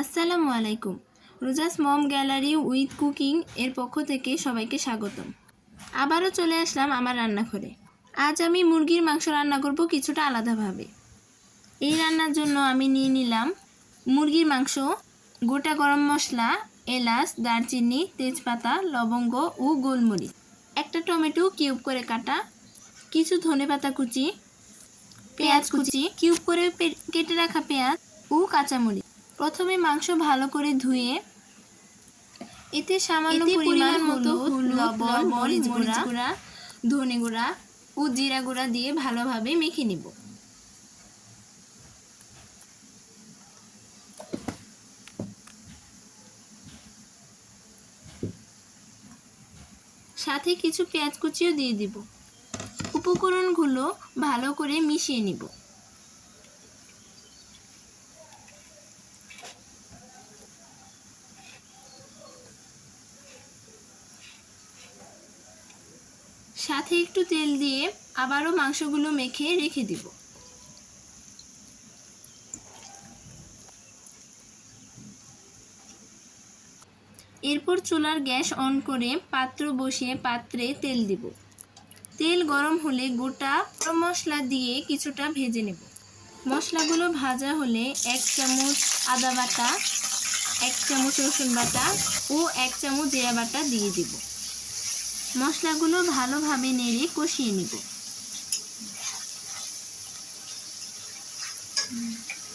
আসসালামু আলাইকুম। Roja's mom gallery with cooking এর পক্ষ থেকে সবাইকে স্বাগতম। আবারও চলে আসলাম আমার রান্নাঘরে। আজ আমি মুরগির মাংস রান্না করব কিছুটা আলাদাভাবে। এই রান্নার জন্য আমি নিয়ে নিলাম মুরগির মাংস, গোটা গরম মশলা, এলাচ, দারচিনি, তেজপাতা, লবঙ্গ ও গোলমরিচ। একটা টমেটো কিউব করে কাটা, কিছু ধনেপাতা কুচি, পেঁয়াজ কুচি, কিউব করে কেটে রাখা পেঁয়াজ ও কাঁচামরিচ। প্রথমে মাংস ভালো করে ধুয়ে এতে সামান্য পরিমাণ মতো লবণ মরিচ গুঁড়া ধনে গুঁড়া ও জিরা গুঁড়া দিয়ে ভালোভাবে মেখে নিব। সাথে কিছু পেঁয়াজ কুচিও দিয়ে দিব। উপকরণগুলো ভালো করে মিশিয়ে নিব। সাথে একটু তেল দিয়ে আবারও মাংসগুলো মেখে রেখে দিব। এরপর চুলার গ্যাস অন করে পাত্র বসিয়ে পাত্রে তেল দিব। তেল গরম হলে গোটা মশলা দিয়ে কিছুটা ভেজে নেব। মশলাগুলো ভাজা হলে এক চামচ আদা বাটা, এক চামচ রসুন বাটা ও এক চামচ জিরা বাটা দিয়ে দিব। মশলাগুলো ভালোভাবে নেড়ে কষিয়ে নিব।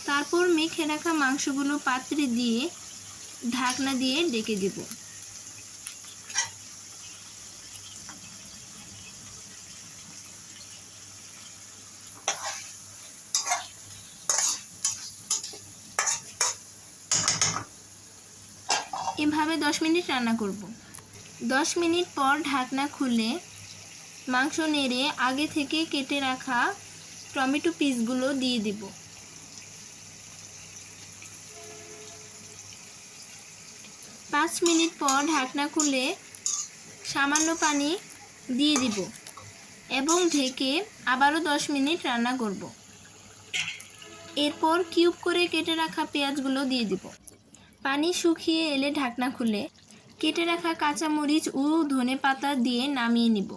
তারপর মেখে রাখা মাংসগুলো পাত্রে দিয়ে ঢাকনা দিয়ে ডেকে দেব। এভাবে দশ মিনিট রান্না করব। দশ মিনিট পর ঢাকনা খুলে মাংস নেড়ে আগে থেকে কেটে রাখা টমেটো পিসগুলো দিয়ে দিব। পাঁচ মিনিট পর ঢাকনা খুলে সামান্য পানি দিয়ে দিব এবং ঢেকে আবারও দশ মিনিট রান্না করব। এরপর কিউব করে কেটে রাখা পেঁয়াজগুলো দিয়ে দিব। পানি শুকিয়ে এলে ঢাকনা খুলে কেটে রাখা কাঁচামরিচ ও ধনে পাতা দিয়ে নামিয়ে নিব।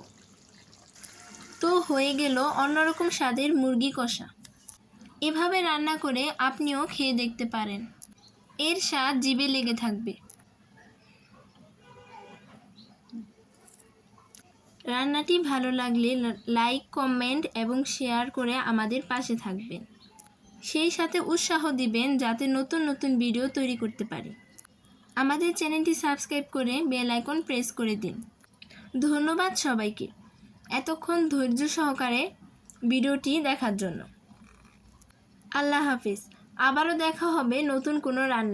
তো হয়ে গেল অন্যরকম স্বাদের মুরগি কষা। এভাবে রান্না করে আপনিও খেয়ে দেখতে পারেন। এর স্বাদ জিভে লেগে থাকবে। রান্নাটি ভালো লাগলে লাইক, কমেন্ট এবং শেয়ার করে আমাদের পাশে থাকবেন। সেই সাথে উৎসাহ দিবেন যাতে নতুন নতুন ভিডিও তৈরি করতে পারি। আমাদের চ্যানেলটি সাবস্ক্রাইব করে বেল আইকন প্রেস করে দিন। ধন্যবাদ সবাইকে এতক্ষণ ধৈর্য সহকারে ভিডিওটি দেখার জন্য। আল্লাহ হাফিজ। আবারও দেখা হবে নতুন কোনো রান্না